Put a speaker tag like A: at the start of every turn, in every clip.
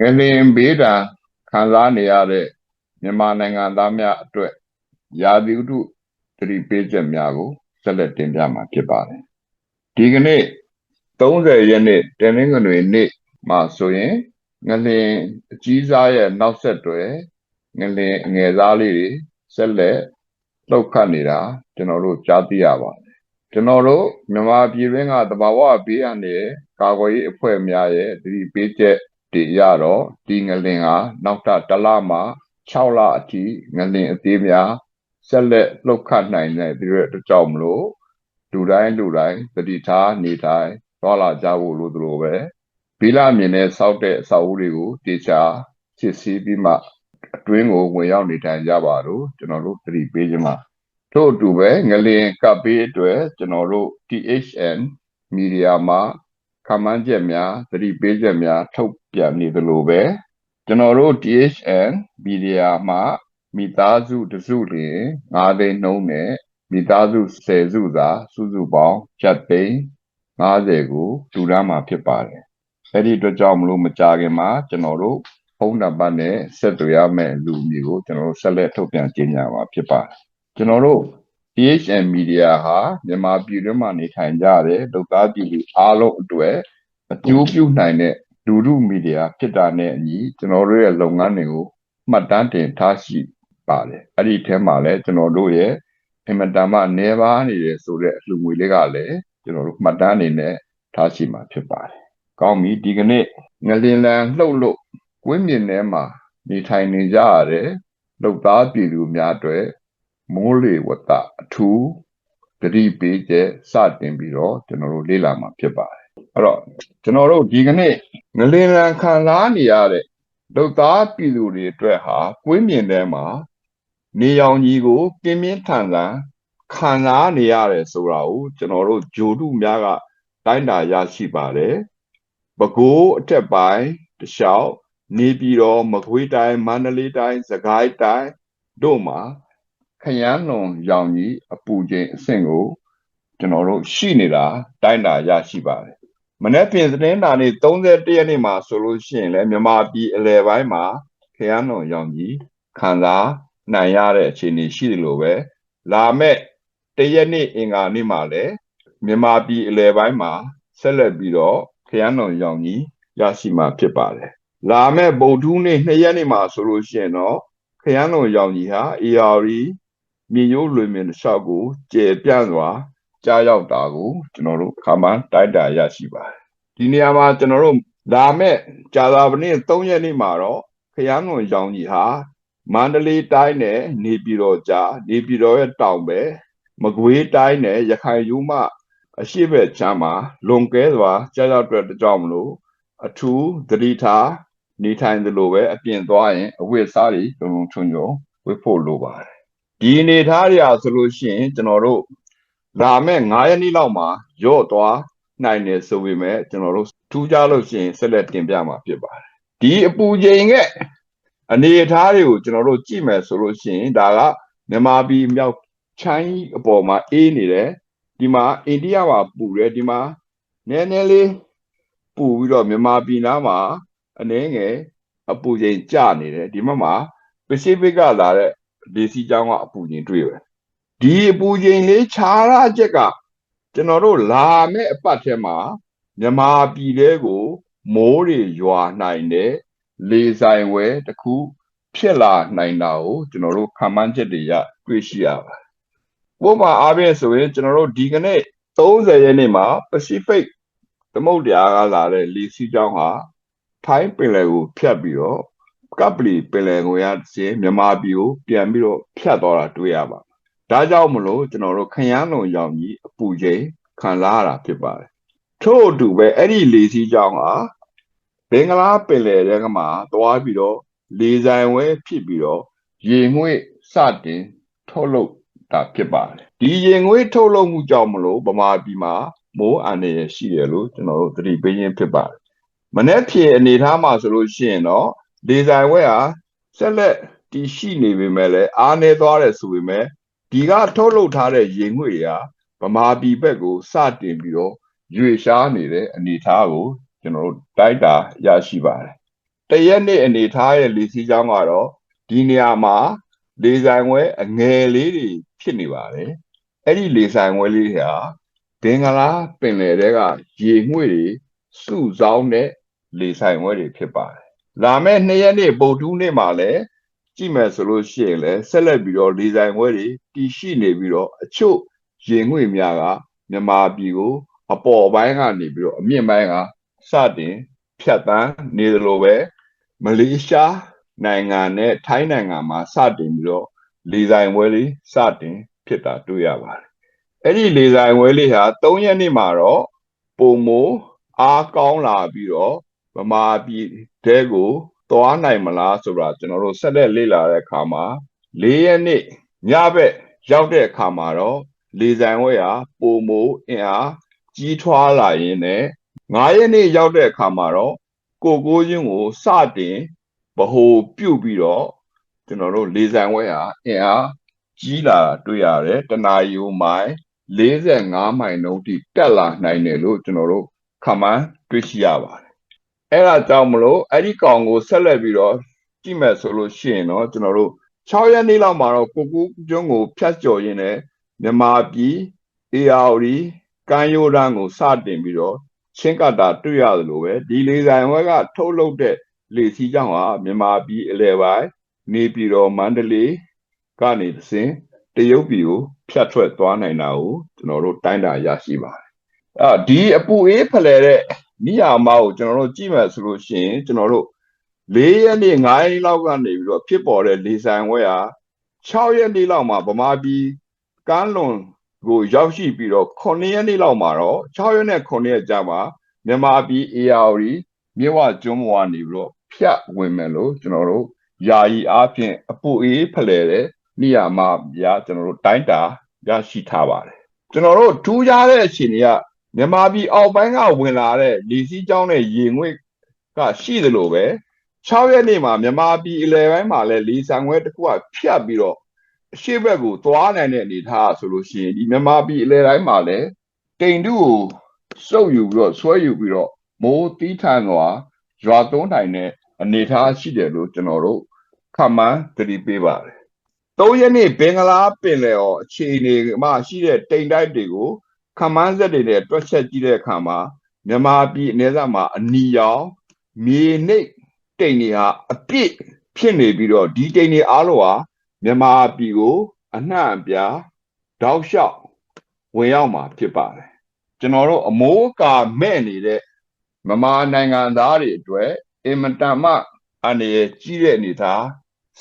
A: ငလင်ဘေးဒဏ်ခံစားနေရတဲ့မြန်မာနိုင်ငံသားများအတွက်ရာသီဥတုသတိပေးချက်များကိုဆက်လက်တင်ပြမှာဖြစ်ပါတယ်ဒီကနေ့30ရက်နေ့တနင်္ဂနွေနေ့မှာဆိုရင်ငလင်အကြီးစားရဲ့နောက်ဆက်တွဲငလင်အငယ်စားလေးတွေဆက်လက်လှုပ်ခတ်နေတာကျွန်တော်တို့ကြားသိရပါတယ်ကျွန်တော်တို့မြန်မာပြည်တွင်းကတဘာဝဘေးအန္တရာယ်ကာကွယ်ရေးအဖွဲ့များရဲ့သတိပေးချက် တွေရတော့ဒီငလင်ဟာနောက်ထပ်တစ်လမှ6လအထိငလင်အသေးများဆက်လက်လှုပ်ခတ်နိုင်တဲ့ဒီရဲ့အတွက်ကြောင့်မလို့လူတိုင်းလူတိုင်းသတိထားနေတိုင်းသွားလာကြဖို့လိုသလိုပဲဘီလာမြင်နဲ့စောက်တဲ့အစာအုပ်တွေကိုတေချာစစ်ဆေးပြီးမှအတွင်းကိုဝင်ရောက်နေထိုင်ကြပါလို့ကျွန်တော်တို့သတိပေးခြင်းပါထို့အတူပဲငလင်ကပ်ပေးအတွက်ကျွန်တော်တို့ THN မီဒီယာမှာ ခမန်းချက်များသတိပေးချက်များထုတ်ပြန်နေသလိုပဲကျွန်တော်တို့ THN မီဒီယာမှာမိသားစုတစုလျင်9သိန်းနှုန်းနဲ့မိသားစု10စုသာစုစုပေါင်းချက်သိန်း90ကိုတူရမှာဖြစ်ပါတယ်အဲ့ဒီအတွက်ကြောင့်မလို့မကြခင်မှာကျွန်တော်တို့ဖုန်းနံပါတ်နဲ့ဆက်သွယ်ရမယ့်လူမျိုးကိုကျွန်တော်တို့ဆက်လက်ထုတ်ပြန်ကြေညာမှာဖြစ်ပါတယ်ကျွန်တော်တို့ PHN Media ဟာမြန်မာပြည်တွင်းမှာနေထိုင်ကြတဲ့ဒုက္ခပြည်သူအားလုံးအတွက်အကျိုးပြုနိုင်တဲ့လူမှုမီဒီယာဖြစ်တာနဲ့အညီကျွန်တော်တို့ရဲ့လုပ်ငန်းတွေကိုမှတ်တမ်းတင်ထားရှိပါတယ်အဲ့ဒီထဲမှာလည်းကျွန်တော်တို့ရဲ့အင်မတန်မှနေပါနေတယ်ဆိုတဲ့အလှငွေလေးကလည်းကျွန်တော်တို့မှတ်တမ်းအနေနဲ့ထားရှိမှာဖြစ်ပါတယ်။ကောင်းပြီဒီကနေ့ငလင်လန်လှုပ်လို့ကွင်းမြင်ထဲမှာနေထိုင်နေကြရတဲ့လူသားပြည်သူများအတွက် မိုးလေဝသအထူးတတိပေးချက်စတင်ပြီးတော့ကျွန်တော်တို့လေ့လာမှာဖြစ်ပါတယ်။အဲ့တော့ကျွန်တော်တို့ဒီကနေ့ငလင်လန်ခံစားနေရတဲ့လူသားပြည်သူတွေအတွက်ဟာကွင်းမြင်ထဲမှာနေရောင်ကြီးကိုပြင်းပြင်းထန်ထန်ခံစားနေရတယ်ဆိုတာကိုကျွန်တော်တို့ဂျိုတုများကတိုင်းတာရရှိပါတယ်။ပဲခူးအထက်ပိုင်းတလျှောက်နေပြည်တော်မကွေးတိုင်းမန္တလေးတိုင်းစကိုင်းတိုင်းတို့မှာ ခရမ်းလွန်ရောင်ကြီးအပူချိန်အဆင့်ကိုကျွန်တော်တို့ရှိနေတာတိုင်းတာရရှိပါတယ်။မနေ့ပြင်သတင်းတာနေ့31ရက်နေ့မှာဆိုလို့ရှိရင်လည်းမြန်မာပြည်အလယ်ပိုင်းမှာခရမ်းလွန်ရောင်ကြီးခံစားနိုင်ရတဲ့အခြေအနေရှိတယ်လို့ပဲလာမဲ့တရက်နေ့အင်္ဂါနေ့မှာလည်းမြန်မာပြည်အလယ်ပိုင်းမှာဆက်လက်ပြီးတော့ခရမ်းတော်ရောင်ကြီးရရှိမှာဖြစ်ပါတယ်။လာမဲ့ဗုဒ္ဓဟူးနေ့2ရက်နေ့မှာဆိုလို့ရှိရင်တော့ခရမ်းတော်ရောင်ကြီးဟာ ARD မြေရိုးလွင်မြင်တစ်လျှောက်ကိုကျေပြန့်စွာကြားရောက်တာကိုကျွန်တော်တို့ခါမှန်းတိုက်တာရရှိပါတယ်။ဒီနေရာမှာကျွန်တော်တို့လာမဲ့ကြာသာပနေ့3ရက်နေ့မှာတော့ခရမ်းတော်ရောင်ကြီးဟာမန္တလေးတိုင်းနဲ့နေပြည်တော်ကြားနေပြည်တော်ရဲ့တောင်ဘက်မကွေးတိုင်းနဲ့ရခိုင်ယူမအရှိဘက်ချမ်းမှာလွန်ကဲစွာကြားရောက်တဲ့ကြောင့်မလို့အထူးသတိထားနေထိုင်သလိုပဲအပြင်သွားရင်အဝတ်အစားတွေလုံလုံချုံချုံဝတ်ဖို့လိုပါတယ် ဒီအနေထားတွေအားဆိုလို့ရှိရင်ကျွန်တော်တို့လာမဲ့9ရက်နေ့လောက်မှာရော့သွားနိုင်တယ်ဆိုပေမဲ့ကျွန်တော်တို့ထူးခြားလို့ရှိရင်ဆက်လက်တင်ပြမှာဖြစ်ပါတယ်ဒီအပူချိန်ကအနေအထားတွေကိုကျွန်တော်တို့ကြည့်မယ်ဆိုလို့ရှိရင်ဒါကမြန်မာပြည်မြောက်ချိုင်းအပေါ်မှာအေးနေတယ်ဒီမှာအိန္ဒိယမှာပူတယ်ဒီမှာနည်းနည်းလေးပူပြီးတော့မြန်မာပြည်နားမှာအနည်းငယ်အပူချိန်ကျနေတယ်ဒီမှာမှာပစိဖိတ်ကလာတဲ့ ဒေစီကျောင်းကအပူချိန်တွေ့ပဲဒီအပူချိန်လေးခြားရချက်ကကျွန်တော်တို့လာမဲ့အပတ်ထဲမှာမြန်မာပြည်တဲကိုမိုးတွေရွာနိုင်တယ်လေဆိုင်ဝဲတစ်ခုဖြစ်လာနိုင်တာကိုကျွန်တော်တို့ခံမှန်းချက်တွေရတွေ့ရှိရပါတယ်။ဥပမာအားဖြင့်ဆိုရင်ကျွန်တော်တို့ဒီကနေ့30ရက်နေ့မှာ Pacific သမုဒ္ဒရာကလာတဲ့လေစီးကြောင်းဟာထိုင်းပင်လယ်ကိုဖြတ်ပြီးတော့ ကပလီပင်လယ်ကိုရခြင်းမြန်မာပြည်ကိုပြန်ပြီးတော့ဖြတ်သွားတာတွေ့ရပါမယ်။ဒါကြောင့်မလို့ကျွန်တော်တို့ခရမ်းလုံရောင်ကြီးအပူချိန်ခံလာရတာဖြစ်ပါတယ်။ထို့အတူပဲအဲ့ဒီလေစီးကြောင်းဟာဘင်္ဂလားပင်လယ်ထဲမှာသွားပြီးတော့လေဆိုင်ဝဲဖြစ်ပြီးတော့ရေငွေ့စတင်ထုတ်လုပ်တာဖြစ်ပါတယ်ဒီရေငွေ့ထုတ်လုပ်မှုကြောင့်မလို့ဗမာပြည်မှာမိုးအန္တရာယ်ရှိတယ်လို့ကျွန်တော်တို့သတိပေးခြင်းဖြစ်ပါတယ်မနေ့ဖြေအနေထားမှာဆိုလို့ရှိရင်တော့ လေဆိုင်ဝဲဟာဆက်လက်တည်ရှိနေပေမဲ့လည်းအားနေသွားတယ်ဆိုပေမဲ့ဒီကထုတ်လုပ်ထားတဲ့ရေငွေ့ရာဗမာပြည်ဘက်ကိုစတင်ပြီးတော့ရွေရှားနေတဲ့အနေအထားကိုကျွန်တော်တို့တိုက်တာရရှိပါတယ်တရက်နေ့အနေထားရဲ့လေစီးကြောင်းကတော့ဒီနေရာမှာလေဆိုင်ဝဲအငယ်လေးတွေဖြစ်နေပါတယ်အဲ့ဒီလေဆိုင်ဝဲလေးတွေဟာဘင်္ဂလားပင်လယ်တွေကရေငွေ့တွေစုဆောင်းတဲ့လေဆိုင်ဝဲတွေဖြစ်ပါတယ် လာမယ့်နှစ်ရက်နေ့ပုတ်တူးနေ့မှာလည်းကြည့်မယ်ဆိုလို့ရှိရင်လည်းဆက်လက်ပြီးတော့လေဆိုင်ဝဲတွေတည်ရှိနေပြီးတော့အချို့ရေငွေ့များကမြန်မာပြည်ကို အပေါ်ပိုင်းကနေပြီးတော့အမြင့်ပိုင်းကစတင်ဖြတ်တန်းနေသလိုပဲမလေးရှားနိုင်ငံနဲ့ထိုင်းနိုင်ငံမှာစတင်ပြီးတော့လေဆိုင်ဝဲလေးစတင်ဖြစ်တာတွေ့ရပါတယ်။အဲ့ဒီလေဆိုင်ဝဲလေးဟာ3ရက်နေ့မှာတော့ပုံမိုအားကောင်းလာပြီးတော့ ဗမာပြည်တဲကိုသွားနိုင်မလားဆိုတာကျွန်တော်တို့ဆက်လက်လေ့လာတဲ့အခါမှာ၄ရက်နေ့ညဘက်ရောက်တဲ့အခါမှာတော့လေဆိုင်ဝဲဟာပုံမိုအင်အားကြီးထွားလာရင်းနဲ့9ရက်နေ့ရောက်တဲ့အခါမှာတော့ကိုကိုချင်းကိုစတင်ဗဟိုပြုတ်ပြီးတော့ကျွန်တော်တို့လေဆိုင်ဝဲဟာအင်အားကြီးလာတွေ့ရတယ်တနာရီမိုင်45မိုင်နှုန်းထိတက်လာနိုင်တယ်လို့ကျွန်တော်တို့ခန့်မှန်းတွေ့ရှိရပါတယ် အဲ့ဒါကြောင့်မလို့အဲ့ဒီကောင်ကိုဆက်လက်ပြီးတော့ကြည့်မယ်ဆိုလို့ရှိရင်တော့ကျွန်တော်တို့6ရက်နေ့လောက်မှာတော့ကိုကူကျွန်းကိုဖြတ်ကျော်ရင်းနဲ့မြန်မာပြည်အေအာရီကမ်းရိုးတန်းကိုစတင်ပြီးတော့ချင်းကတာတွေ့ရတယ်လို့ပဲဒီလေဆိုင်ဝဲကထုတ်လုပ်တဲ့လေစီးကြောင်းဟာမြန်မာပြည်အလဲပိုင်းနေပြည်တော်မန္တလေးကနေသစဉ်တရုတ်ပြည်ကိုဖြတ်ထွက်သွားနိုင်တာကိုကျွန်တော်တို့တိုင်းတာရရှိပါတယ်အာဒီအပူအေးဖလှယ်တဲ့ နိယာမကိုကျွန်တော်တို့ကြည့်မယ်ဆိုလို့ရှိရင်ကျွန်တော်တို့၄ရက်နေ့၅ရက်နေ့လောက်ကနေပြီးတော့ဖြစ်ပေါ်တဲ့လေဆိုင်ဝဲဟာ6ရက်နေ့လောက်မှာဗမာပြည်ကမ်းလွန်ကိုရောက်ရှိပြီးတော့9ရက်နေ့လောက်မှာတော့6ရက်နဲ့9ရက်ကြာမှာမြန်မာပြည် ARD မြဝကျွန်းပေါ်ကနေပြီးတော့ဖြတ်ဝင်မယ်လို့ကျွန်တော်တို့ယာယီအားဖြင့်အပူအေးဖလှယ်တဲ့နေရာမှာပြကျွန်တော်တို့တိုင်းတာရရှိထားပါတယ်ကျွန်တော်တို့ထူးခြားတဲ့အခြေအနေက မြန်မာပြည်အောက်ပိုင်းကဝင်လာတဲ့လီစီးကျောင်းတဲ့ရေငွေ့ကရှိသလိုပဲ6ရက်နေ့မှာမြန်မာပြည်အလယ်ပိုင်းမှာလည်းလီဆန်ခွဲတစ်ခုကဖြတ်ပြီးတော့အရှိဘက်ကိုသွားနိုင်တဲ့အနေအထားဆိုလို့ရှိရင်ဒီမြန်မာပြည်အလယ်တိုင်းမှာလည်းတိမ်တူကိုစုပ်ယူပြီးတော့ဆွဲယူပြီးတော့မိုးတီးထန်စွာရွာသွန်းနိုင်တဲ့အနေအထားရှိတယ်လို့ကျွန်တော်တို့ခန့်မှန်းသတိပေးပါတယ်။၃ရက်နေ့ဘင်္ဂလားပင်လယ်ော်အခြေအနေမှာရှိတဲ့တိမ်တိုက်တွေကို ခန့်မှန်းဆက်တွေနဲ့တွက်ချက်ကြည့်တဲ့အခါမှာမြန်မာပြည်အနေနဲ့မှာအနီရောင်မြေနှိပ်တိမ်တွေဟာအပြည့်ဖြစ်နေပြီးတော့ဒီတိမ်တွေအားလုံးဟာမြန်မာပြည်ကို အနှံ့အပြားတောက်လျှောက်ဝင်ရောက်မှာဖြစ်ပါတယ်ကျွန်တော်တို့အမိုးအကာမဲ့နေတဲ့မမာနိုင်ငံသားတွေအတွက်အင်မတန်မှအနေရကြီးတဲ့အနေသား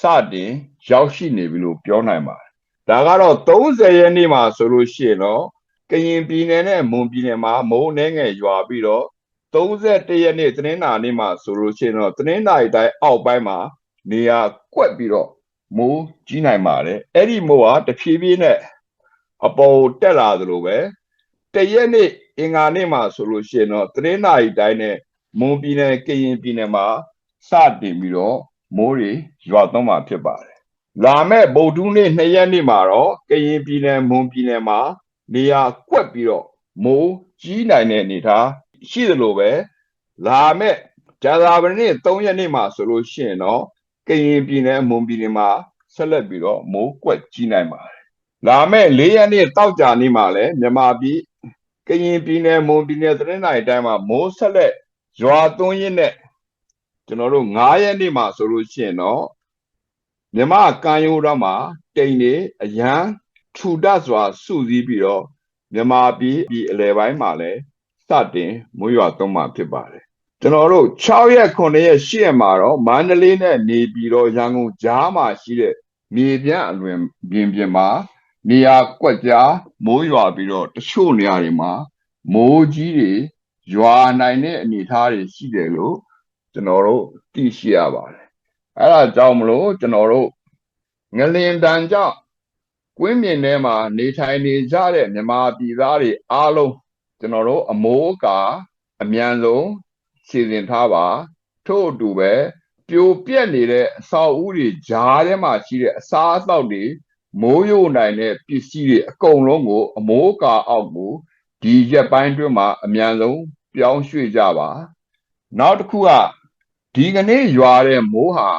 A: စတင်ရောက်ရှိနေပြီလို့ပြောနိုင်ပါတယ်ဒါကတော့30ရက်နေ့မှာဆိုလို့ရှိရင်တော့ ကရင်ပြည်နယ်နဲ့မွန်ပြည်နယ်မှာမိုးနှဲငယ်ရွာပြီးတော့31ရက်နေ့သတင်းနာနေ့မှာဆိုလို့ရှိရင်တော့သတင်းနာရီတိုင်းအောက်ပိုင်းမှာနေရာကွက်ပြီးတော့မိုးကြီးနိုင်ပါတယ်အဲ့ဒီမိုးဟာတဖြည်းဖြည်းနဲ့အပေါ်တက်လာသလိုပဲတရက်နေ့အင်္ဂါနေ့မှာဆိုလို့ရှိရင်တော့သတင်းနာရီတိုင်းနဲ့မွန်ပြည်နယ်ကရင်ပြည်နယ်မှာစတင်ပြီးတော့မိုးတွေရွာသွန်းမှာဖြစ်ပါတယ်လာမဲ့ဗုဒ္ဓနေ့2ရက်နေ့မှာတော့ကရင်ပြည်နယ်မွန်ပြည်နယ်မှာ နေရာကွက်ပြီးတော့မိုးကြီးနိုင်တဲ့အနေအထားရှိသလိုပဲလာမဲ့ဇာတာပတိနေ့3ရက်နေ့မှာဆိုလို့ရှိရင်တော့ကရင်ပြည်နယ်မွန်ပြည်နယ်မှာဆက်လက်ပြီးတော့မိုးကွက်ကြီးနိုင်ပါတယ်လာမဲ့၄ရက်နေ့တောက်ကြနေ့မှာလည်းမြန်မာပြည်ကရင်ပြည်နယ်မွန်ပြည်နယ်သတင်းနိုင်တိုင်းမှာမိုးဆက်လက်ရွာသွန်းရင်းနဲ့ကျွန်တော်တို့9ရက်နေ့မှာဆိုလို့ရှိရင်တော့မြမကံရိုးတော့မှာတိမ်နေအရန် ထူတတ်စွာစုစည်းပြီးတော့မြမပြည်ပြည်အလယ်ပိုင်းမှာလည်းစတင်မွေးရွာသွန်းမှာဖြစ်ပါတယ်ကျွန်တော်တို့6ရက်9ရက်10ရက်မှာတော့မန္တလေးနဲ့နေပြည်တော်ရန်ကုန်ကြားမှာရှိတဲ့မြေပြန့်အလွင်ပြင်ပြင်မှာနေရာကွက်ကြားမိုးရွာပြီးတော့တချို့နေရာတွေမှာမိုးကြီးတွေရွာနိုင်တဲ့အနေအထားတွေရှိတယ်လို့ကျွန်တော်တို့သိရှိရပါတယ်အဲ့ဒါကြောင့်မလို့ကျွန်တော်တို့ငလင်တန်ကြောင့် ကွင်းမြင်ထဲမှာနေထိုင်နေကြတဲ့မြန်မာပြည်သားတွေအားလုံးကျွန်တော်တို့အမိုးကအမြန်ဆုံးစီစဉ်ထားပါ ထို့အတူပဲပြိုပြက်နေတဲ့အဆောက်အဦတွေဂျားထဲမှာရှိတဲ့အစားအသောက်တွေမိုးရိုးနိုင်တဲ့ပစ္စည်းတွေအကုန်လုံးကို အမိုးကာအောက်ကိုဒီရက်ပိုင်းအတွင်းမှာအမြန်ဆုံးပြောင်းရွှေ့ကြပါ နောက်တစ်ခုကဒီကနေ့ရွာတဲ့မိုးဟာ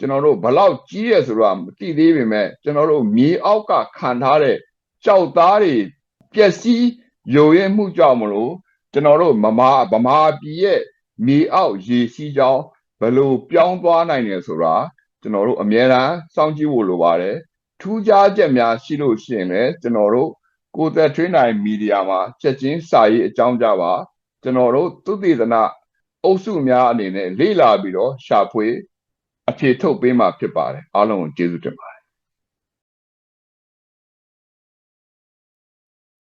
A: ကျွန်တော်တို့ဘလောက်ကြီးရဲဆိုတော့မသိသေးပေမဲ့ကျွန်တော်တို့မြေအောက်ကခံထားတဲ့ကြောက်သားတွေပျက်စီးယိုရဲမှုကြောင့်မလို့ကျွန်တော်တို့မမာဗမာပြည်ရဲ့မြေအောက်ရေစီးကြောင်းဘယ်လိုပြောင်းသွားနိုင်တယ်ဆိုတာကျွန်တော်တို့အမြဲတမ်းစောင့်ကြည့်ဖို့လိုပါတယ်ထူးခြားချက်များရှိလို့ရှိရင်လည်းကျွန်တော်တို့ကိုယ်သက်ထွေးနိုင်မီဒီယာမှာချက်ချင်းစာရေးအကြောင်းကြပါကျွန်တော်တို့သုတေသနအုပ်စုများအနေနဲ့လေ့လာပြီးတော့ရှာဖွေ အဖြေထုတ်ပေးမှာဖြစ်ပါတယ်အားလုံးကိုကျေးဇူးတင်ပါတယ်